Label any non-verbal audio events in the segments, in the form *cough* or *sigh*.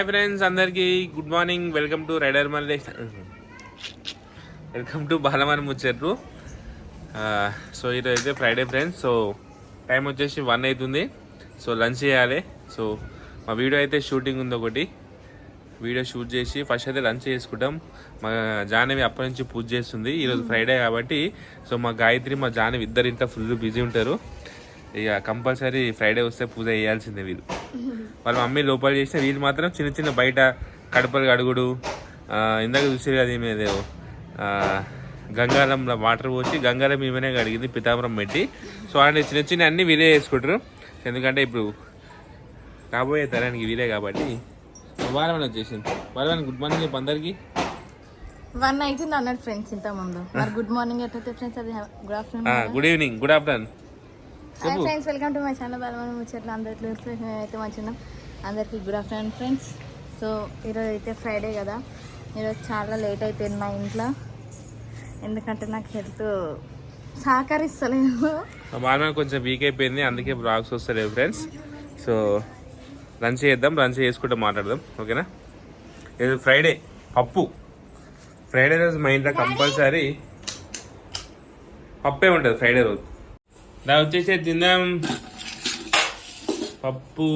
Hi friends అందరికీ good morning welcome to రైడర్ మల్లే వెల్కమ్ టు బాలమని ముచ్చట్లు సో ఈరోజు అయితే ఫ్రైడే ఫ్రెండ్స్ సో టైం వచ్చేసి వన్ అవుతుంది. సో లంచ్ చేయాలి. సో మా వీడియో అయితే షూటింగ్ ఉంది ఒకటి. వీడియో షూట్ చేసి ఫస్ట్ అయితే లంచ్ చేసుకుంటాం. మా జానవి అప్పటి నుంచి పూజ చేస్తుంది. ఈరోజు ఫ్రైడే కాబట్టి సో మా గాయత్రి మా జానవి ఇద్దరు ఇంట్లో ఫుల్ బిజీ ఉంటారు. ఇక కంపల్సరీ ఫ్రైడే వస్తే పూజ చేయాల్సిందే వీళ్ళు. వాళ్ళ మమ్మీ లోపల చేస్తే వీళ్ళు మాత్రం చిన్న చిన్న బయట కడపలు కడుగుడు ఇందాక చూసారు కదా ఈమె గంగారంలో వాటర్ పోసి గంగారం ఈమెనే కడిగింది పితాంబరం పెట్టి. సో అలాంటి చిన్న చిన్న అన్ని వీలే చేసుకుంటారు. ఎందుకంటే ఇప్పుడు కాబోయే తరానికి వీలే కాబట్టి. వారమని వచ్చేసింది వారమని గుడ్ మార్నింగ్ చెప్పు అందరికి. వన్ అవుతుంది అన్నాడు ఫ్రెండ్స్ మరి గుడ్ మార్నింగ్ ఎట్లయితే ఫ్రెండ్స్ అది? Good afternoon good evening good afternoon. Hi friends welcome to my channel బలమైన ముచ్చట్లు అందరిలో అయితే మంచిగా అందరికీ గుడ్ ఆఫ్టర్నూన్ ఫ్రెండ్స్ సో ఈరోజు అయితే ఫ్రైడే కదా. ఈరోజు చాలా లేట్ అయిపోయింది మా ఇంట్లో. ఎందుకంటే నాకు హెల్త్ సహకరిస్తలేదు. బాగా కొంచెం వీక్ అయిపోయింది. అందుకే బ్లాగ్స్ వస్తలేవు ఫ్రెండ్స్ సో లంచ్ చేద్దాం. లంచ్ చేసుకుంటూ మాట్లాడదాం. ఓకేనా ఇది ఫ్రైడే పప్పు. ఫ్రైడే రోజు మా ఇంట్లో కంపల్సరీ పప్పే ఉంటుంది ఫ్రైడే రోజు. దా వచ్చేసి తిందాం. పప్పు.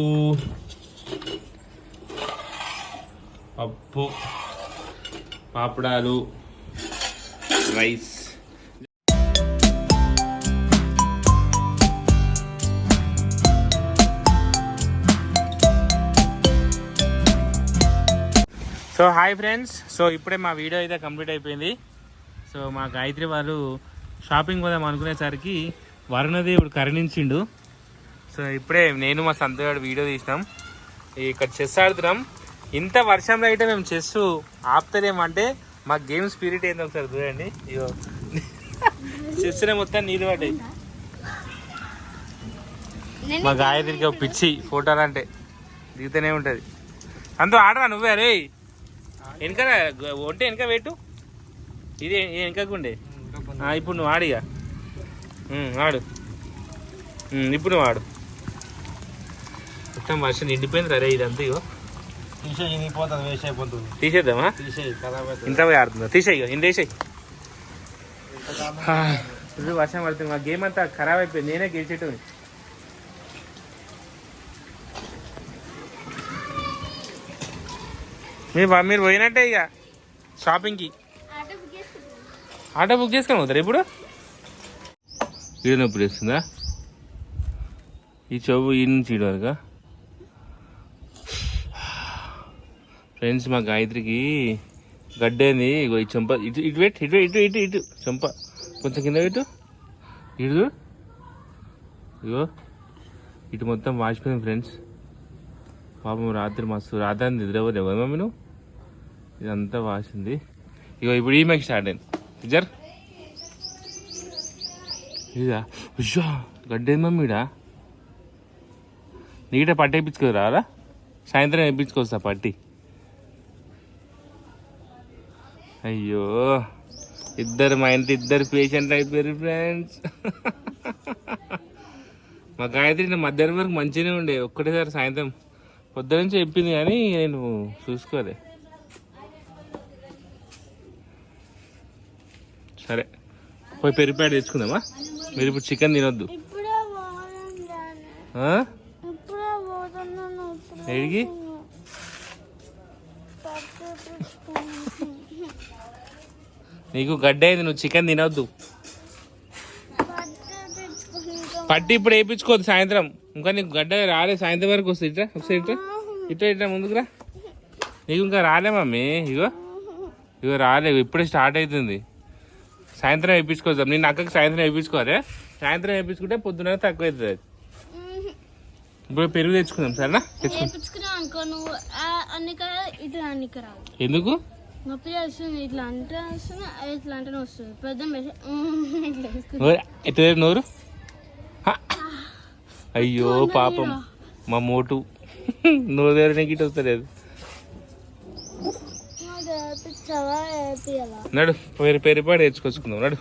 పప్పు. పాపడాలు. Rice. So hi friends. So ఇప్పుడే మా వీడియో అయితే కంప్లీట్ అయిపోయింది. సో మా గాయత్రి వాళ్ళు షాపింగ్ పోదాం అనుకునేసరికి వరుణదేవుడు కరణించిండు. సో ఇప్పుడే నేను మా సంతగాడు వీడియో తీసినాం. ఇక్కడ చెస్ ఆడుతున్నాం. ఇంత వర్షంలో అయితే మేము చెస్ ఆపుతలేమంటే మా గేమ్ స్పిరిట్ ఏంది ఒకసారి చూడండి. ఇగో. *laughs* చెస్నే మొత్తం నీళ్ళు పడ్డాయి. మా గాయత్రికి ఒక పిచ్చి ఫోటోలు అంటే దిగుతూనే ఉంటుంది. అంతా ఆడరా నువ్వే అరే. వెనక ఒంటే వెనక పెట్టు. ఇది వెనకకుండే ఇప్పుడు నువ్వు ఆడిగా ఆడు. ఇప్పుడు ఆడు మొత్తం వర్షం నిండిపోయింది రే ఇదంతా ఇగో. తీసేయి పోతుంది వేస్ట్ అయిపోతుంది. తీసేద్దామా? ఇంత పోయి ఆడుతుందా? తీసేయి ఇగో ఇంత వేసేయి. ఫుల్ వర్షం పడుతుంది. మా గేమ్ అంతా ఖరాబ్ అయిపోయింది. నేనే గెలిచేటు మీరు మీరు పోయినట్టే ఇక షాపింగ్కి ఆటో బుక్ చేసుకొని పోతారు ఇప్పుడు? ఈడు నొప్పి వేస్తుందా ఈ చెవు ఈ నుంచి ఈడు వరకు? ఫ్రెండ్స్ మా గాయత్రికి గడ్డేంది ఇగో ఈ చెంప. ఇటు ఇటు పెట్టి ఇటు ఇటు ఇటు ఇటు. చెంప. కొంచెం కింద పెట్టు. ఇటు ఇగో. ఇటు మొత్తం వాచిపోయింది ఫ్రెండ్స్. పాపం రాత్రి మస్తు రాత్రి నిద్రపోతే నిద్రపోలేవు కదా మమ్మీ నువ్వు ఇదంతా వాసింది ఇగో ఇప్పుడు ఈమెకి స్టార్ట్ అయింది. జర్ ఇదా ఉషా గడ్డేంది మమ్మీడా నీట పట్టి వేయించుకోరా సాయంత్రం వేయించుకోస్తా పట్టి. అయ్యో ఇద్దరు మా ఇంటి ఇద్దరు పేషెంట్ అయిపోయారు ఫ్రెండ్స్ *laughs* మా గాయత్రి మధ్యాహ్నం వరకు మంచిగానే ఉండే ఒక్కటేసారి సాయంత్రం. పొద్దు నుంచి చెప్పింది కానీ నేను చూసుకోలే. సరే. పోయి పెరిపాడు తెచ్చుకుందామా? మీరు ఇప్పుడు చికెన్ తినొద్దు. ఏడికి? నీకు గడ్డ అయింది నువ్వు చికెన్ తినొద్దు. పట్టి ఇప్పుడు వేయించుకోవద్దు సాయంత్రం. ఇంకా నీకు గడ్డ రాలే సాయంత్రం వరకు వస్తుంది. ఇట్లా ఒకసారి ఇట్లా ఇట్లా ఇట్లా ముందుకు రా. నీకు ఇంకా రాలే మమ్మీ. ఇగో. ఇగో రాలే ఇప్పుడే స్టార్ట్ అవుతుంది. సాయంత్రం వేయించుకోవద్దాం నేను అక్కకి సాయంత్రం వేయించుకోవాలి సాయంత్రం వేయించుకుంటే పొద్దున తక్కువ అవుతుంది. ఇప్పుడు పెరుగు తెచ్చుకుందాం సరేనా? తెచ్చుకుందాం. అనుకో నువ్వు ఇట్లా అన్నికి ఎందుకు? నొప్పి వస్తుంది ఇట్లా అంటే వస్తుంది ఇట్లా అంటే వస్తుంది. నోరు ఎట్లా నోరు? హ! అయ్యో పాపం. మా మోటు. నోరు దగ్గర నీకు ఇటు వస్తలేదు. నడు పేరు పేరు పాడు నేర్చుకొచ్చుకుందాం నడు.